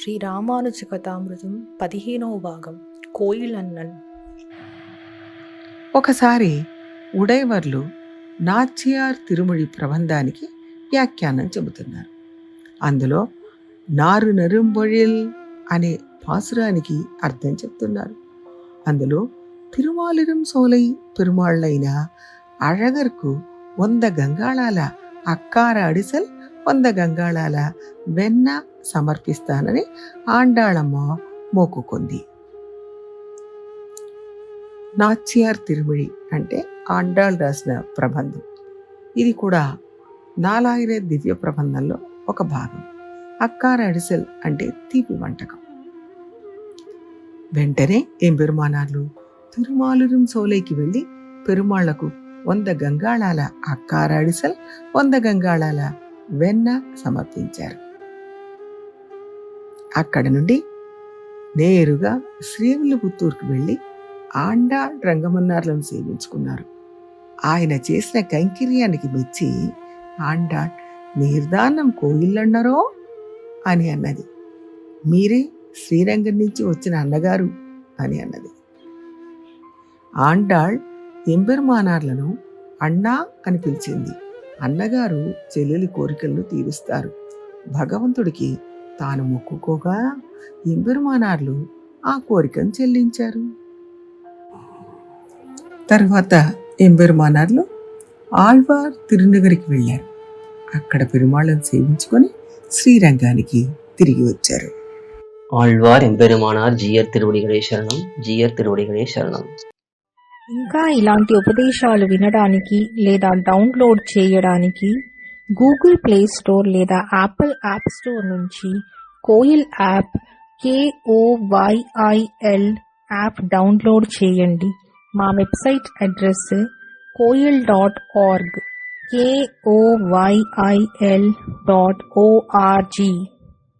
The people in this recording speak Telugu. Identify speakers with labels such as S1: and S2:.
S1: శ్రీ రామానుజ కథామృతం పదిహేనవ భాగం కోయిల్ అన్నన్
S2: ఒకసారి ఉడైవర్లు నాచియార్ తిరుమడి ప్రబంధానికి వ్యాఖ్యానం చెబుతున్నారు. అందులో నారు నరుంబొழிల్ అనే పాసురానికి అర్థం చెప్తున్నారు. అందులో తిరుమాలిరం సోలై పెరుమాళ్ళైన అడగర్కు వంద గంగాళాల అక్కార అడిసల్ వంద గంగాళాల వెన్న సమర్పిస్తానని ఆండాళమ్మ మోక్కుకుంది. నాచియార్ తిరుమిడి అంటే ఆండాళ్ రాసిన ప్రబంధం. ఇది కూడా నాలాగిరే దివ్య ప్రబంధంలో ఒక భాగం. అక్కార అడిసెల్ అంటే తీపి వంటకం. వెంటనే ఏం పెరుమానార్లు? తిరుమాలురం సోలేకి వెళ్ళి పెరుమాళ్ళకు వంద గంగాళాల అక్కార అడిసెల్ వంద గంగాళాల వెన్న సమర్పించారు. అక్కడ నుండి నేరుగా శ్రీవిల్లిపుత్తూరుకు వెళ్ళి ఆండా రంగమన్నార్లను సేవించుకున్నారు. ఆయన చేసిన కైంకిర్యానికి మెచ్చి ఆండా నిర్దానం కోయిల్లన్నరో అని అన్నది. మీరే శ్రీరంగం నుంచి వచ్చిన అన్నగారు? అని అన్నది. ఆండాళ్ ఎంబెర్మానార్లను అన్నా అని పిలిచింది. అన్నగారు చెల్లెలి కోరికలను తీరుస్తారు భగవంతుడికి తాను మొక్కుకోగా ఎంబెరుమానార్లు ఆ కోరికను చెల్లించారు తర్వాత ఎంబెరుమానార్లు ఆళ్వార్ తిరునగరికి వెళ్ళారు అక్కడ పెరుమాళ్ళను సేవించుకొని శ్రీరంగానికి తిరిగి వచ్చారు
S3: ஆழ்வார் எம்பெருமானார் ஜீயர் திருவடிகளே சரணம் ஜீயர் திருவடிகளே சரணம்
S4: ఇంకా ఇలాంటి ఉపదేశాలు వినడానికి లేదా డౌన్లోడ్ చేయడానికి గూగుల్ ప్లే స్టోర్ లేదా యాపిల్ యాప్ స్టోర్ నుంచి Koyil app K O Y I L app download చేయండి. మా website address Koyil dot org K O Y I L dot O R G